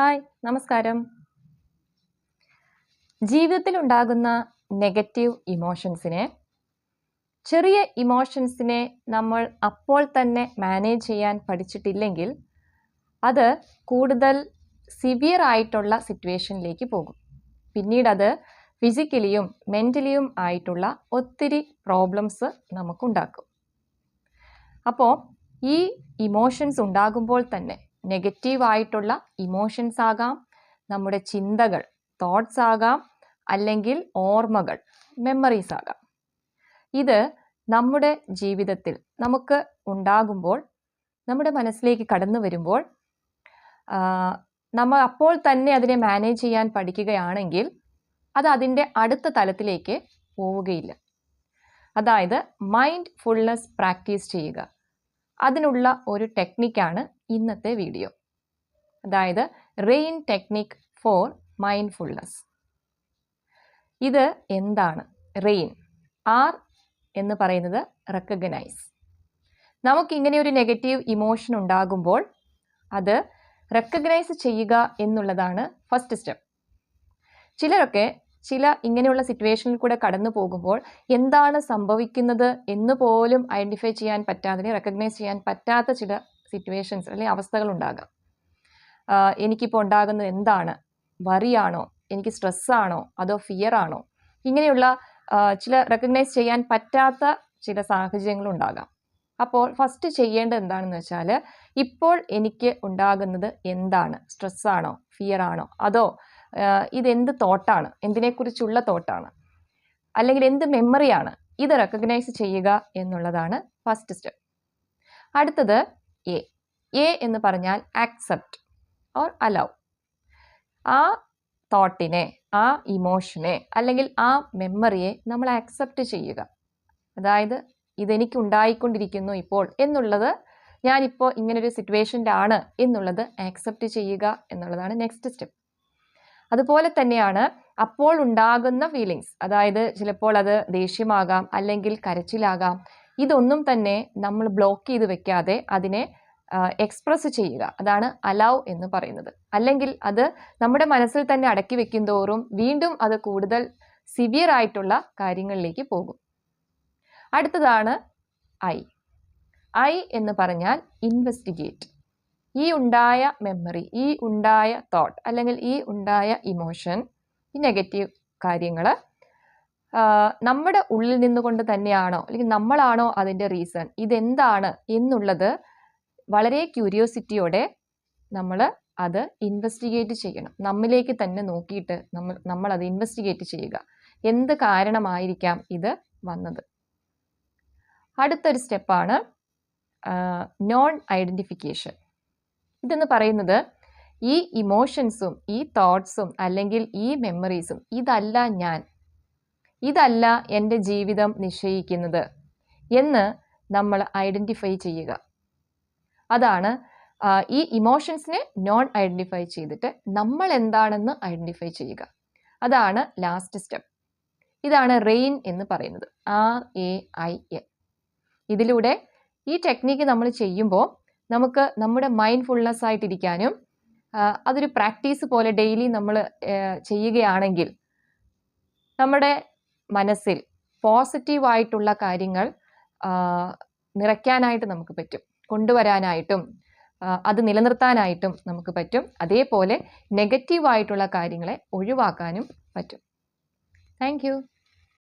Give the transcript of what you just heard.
Hi നമസ്കാരം. ജീവിതത്തിൽ ഉണ്ടാകുന്ന നെഗറ്റീവ് ഇമോഷൻസിനെ ചെറിയ ഇമോഷൻസിനെ നമ്മൾ അപ്പോൾ തന്നെ മാനേജ് ചെയ്യാൻ പഠിച്ചിട്ടില്ലെങ്കിൽ അത് കൂടുതൽ സിവിയർ ആയിട്ടുള്ള സിറ്റുവേഷനിലേക്ക് പോകും. പിന്നീട് അത് ഫിസിക്കലിയും മെന്റലിയും ആയിട്ടുള്ള ഒത്തിരി പ്രോബ്ലംസ് നമുക്കുണ്ടാക്കും. അപ്പോൾ ഈ ഇമോഷൻസ് ഉണ്ടാകുമ്പോൾ തന്നെ നെഗറ്റീവ് ആയിട്ടുള്ള ഇമോഷൻസ് ആകാം നമ്മുടെ ചിന്തകൾ തോട്ട്സ് ആകാം അല്ലെങ്കിൽ ഓർമ്മകൾ മെമ്മറീസ് ആകാം. ഇത് നമ്മുടെ ജീവിതത്തിൽ നമുക്ക് ഉണ്ടാകുമ്പോൾ നമ്മുടെ മനസ്സിലേക്ക് കടന്നു വരുമ്പോൾ നമ്മൾ അപ്പോൾ തന്നെ അതിനെ മാനേജ് ചെയ്യാൻ പഠിക്കുകയാണെങ്കിൽ അത് അതിന്റെ അടുത്ത തലത്തിലേക്ക് പോവുകയില്ല. അതായത് മൈൻഡ് ഫുൾനെസ് പ്രാക്ടീസ് ചെയ്യുക. അതിനുള്ള ഒരു ടെക്നിക്കാണ് ഇന്നത്തെ വീഡിയോ. അതായത് റെയിൻ ടെക്നിക് ഫോർ മൈൻഡ്ഫുൾനെസ്. ഇത് എന്താണ്? റെയിൻ ആർ എന്ന് പറയുന്നത് റെക്കഗ്നൈസ്. നമുക്കിങ്ങനെ ഒരു നെഗറ്റീവ് ഇമോഷൻ ഉണ്ടാകുമ്പോൾ അത് റെക്കഗ്നൈസ് ചെയ്യുക എന്നുള്ളതാണ് ഫസ്റ്റ് സ്റ്റെപ്പ്. ചിലരൊക്കെ ചില ഇങ്ങനെയുള്ള സിറ്റുവേഷനിൽ കൂടെ കടന്നു പോകുമ്പോൾ എന്താണ് സംഭവിക്കുന്നത് എന്ന് പോലും ഐഡന്റിഫൈ ചെയ്യാൻ പറ്റാതെ റെക്കഗ്നൈസ് ചെയ്യാൻ പറ്റാത്ത ചില സിറ്റുവേഷൻസ് അല്ലെങ്കിൽ അവസ്ഥകൾ ഉണ്ടാകാം. എനിക്കിപ്പോൾ ഉണ്ടാകുന്നത് എന്താണ്? വറിയാണോ എനിക്ക് സ്ട്രെസ്സാണോ അതോ ഫിയർ ആണോ? ഇങ്ങനെയുള്ള ചില റെക്കഗ്നൈസ് ചെയ്യാൻ പറ്റാത്ത ചില സാഹചര്യങ്ങളുണ്ടാകാം അപ്പോൾ ഫസ്റ്റ് ചെയ്യേണ്ടത് എന്താണെന്ന് വെച്ചാൽ ഇപ്പോൾ എനിക്ക് ഉണ്ടാകുന്നത് എന്താണ്? സ്ട്രെസ്സാണോ ഫിയർ ആണോ? അതോ ഇതെന്ത് തോട്ടാണ്? എന്തിനെക്കുറിച്ചുള്ള തോട്ടാണ്? അല്ലെങ്കിൽ എന്ത് മെമ്മറിയാണ് ഇത് റെക്കഗ്നൈസ് ചെയ്യുക എന്നുള്ളതാണ് ഫസ്റ്റ് സ്റ്റെപ്പ് അടുത്തത് എ എ എന്ന് പറഞ്ഞാൽ ആക്സെപ്റ്റ് ഓർ അലൗ ആ തോട്ടിനെ ആ ഇമോഷനെ അല്ലെങ്കിൽ ആ മെമ്മറിയെ നമ്മൾ ആക്സെപ്റ്റ് ചെയ്യുക. അതായത് ഇതെനിക്ക് ഉണ്ടായിക്കൊണ്ടിരിക്കുന്നു ഇപ്പോൾ എന്നുള്ളത് ഞാനിപ്പോൾ ഇങ്ങനൊരു സിറ്റുവേഷനിലാണ് എന്നുള്ളത് ആക്സെപ്റ്റ് ചെയ്യുക എന്നുള്ളതാണ് നെക്സ്റ്റ് സ്റ്റെപ്പ് അതുപോലെ തന്നെയാണ് അപ്പോൾ ഉണ്ടാകുന്ന ഫീലിങ്സ് അതായത് ചിലപ്പോൾ അത് ദേഷ്യമാകാം അല്ലെങ്കിൽ കരച്ചിലാകാം. ഇതൊന്നും തന്നെ നമ്മൾ ബ്ലോക്ക് ചെയ്ത് വെക്കാതെ അതിനെ എക്സ്പ്രസ് ചെയ്യുക. അതാണ് അലൗ എന്ന് പറയുന്നത്. അല്ലെങ്കിൽ അത് നമ്മുടെ മനസ്സിൽ തന്നെ അടക്കി വെക്കും തോറും വീണ്ടും അത് കൂടുതൽ സിവിയർ ആയിട്ടുള്ള കാര്യങ്ങളിലേക്ക് പോകും. അടുത്തതാണ് ഐ ഐ എന്ന് പറഞ്ഞാൽ ഇൻവെസ്റ്റിഗേറ്റ് ഈ ഉണ്ടായ മെമ്മറി ഈ ഉണ്ടായ തോട്ട് അല്ലെങ്കിൽ ഈ ഉണ്ടായ ഇമോഷൻ ഈ നെഗറ്റീവ് കാര്യങ്ങൾ നമ്മുടെ ഉള്ളിൽ നിന്നുകൊണ്ട് തന്നെയാണോ അല്ലെങ്കിൽ നമ്മളാണോ അതിന്റെ റീസൺ ഇതെന്താണ് എന്നുള്ളത് വളരെ ക്യൂരിയോസിറ്റിയോടെ നമ്മൾ അത് ഇൻവെസ്റ്റിഗേറ്റ് ചെയ്യണം. നമ്മിലേക്ക് തന്നെ നോക്കിയിട്ട് നമ്മൾ നമ്മൾ അത് ഇൻവെസ്റ്റിഗേറ്റ് ചെയ്യുക. എന്ത് കാരണമായിരിക്കാം ഇത് വന്നത്? അടുത്തൊരു സ്റ്റെപ്പാണ് നോൺ ഐഡന്റിഫിക്കേഷൻ ഇതെന്ന് പറയുന്നത് ഈ ഇമോഷൻസും ഈ തോട്ട്സും അല്ലെങ്കിൽ ഈ മെമ്മറീസും ഇതല്ല ഞാൻ. ഇതല്ല എന്റെ ജീവിതം നിശ്ചയിക്കുന്നത് എന്ന് നമ്മൾ ഐഡന്റിഫൈ ചെയ്യുക. അതാണ് ഈ ഇമോഷൻസിനെ നോൺ ഐഡന്റിഫൈ ചെയ്തിട്ട് നമ്മൾ എന്താണെന്ന് ഐഡന്റിഫൈ ചെയ്യുക. അതാണ് ലാസ്റ്റ് സ്റ്റെപ്പ് ഇതാണ് റെയിൻ എന്ന് പറയുന്നത്. ആർ എ ഐ എൻ ഇതിലൂടെ ഈ ടെക്നിക്ക് നമ്മൾ ചെയ്യുമ്പോൾ നമുക്ക് നമ്മുടെ മൈൻഡ് ഫുൾനെസ് ആയിട്ടിരിക്കാനും അതൊരു പ്രാക്ടീസ് പോലെ ഡെയിലി നമ്മൾ ചെയ്യുകയാണെങ്കിൽ നമ്മുടെ മനസ്സിൽ പോസിറ്റീവായിട്ടുള്ള കാര്യങ്ങൾ നിറയ്ക്കാനായിട്ട് നമുക്ക് പറ്റും. കൊണ്ടുവരാനായിട്ടും അത് നിലനിർത്താനായിട്ടും നമുക്ക് പറ്റും. അതേപോലെ നെഗറ്റീവായിട്ടുള്ള കാര്യങ്ങളെ ഒഴിവാക്കാനും പറ്റും. താങ്ക്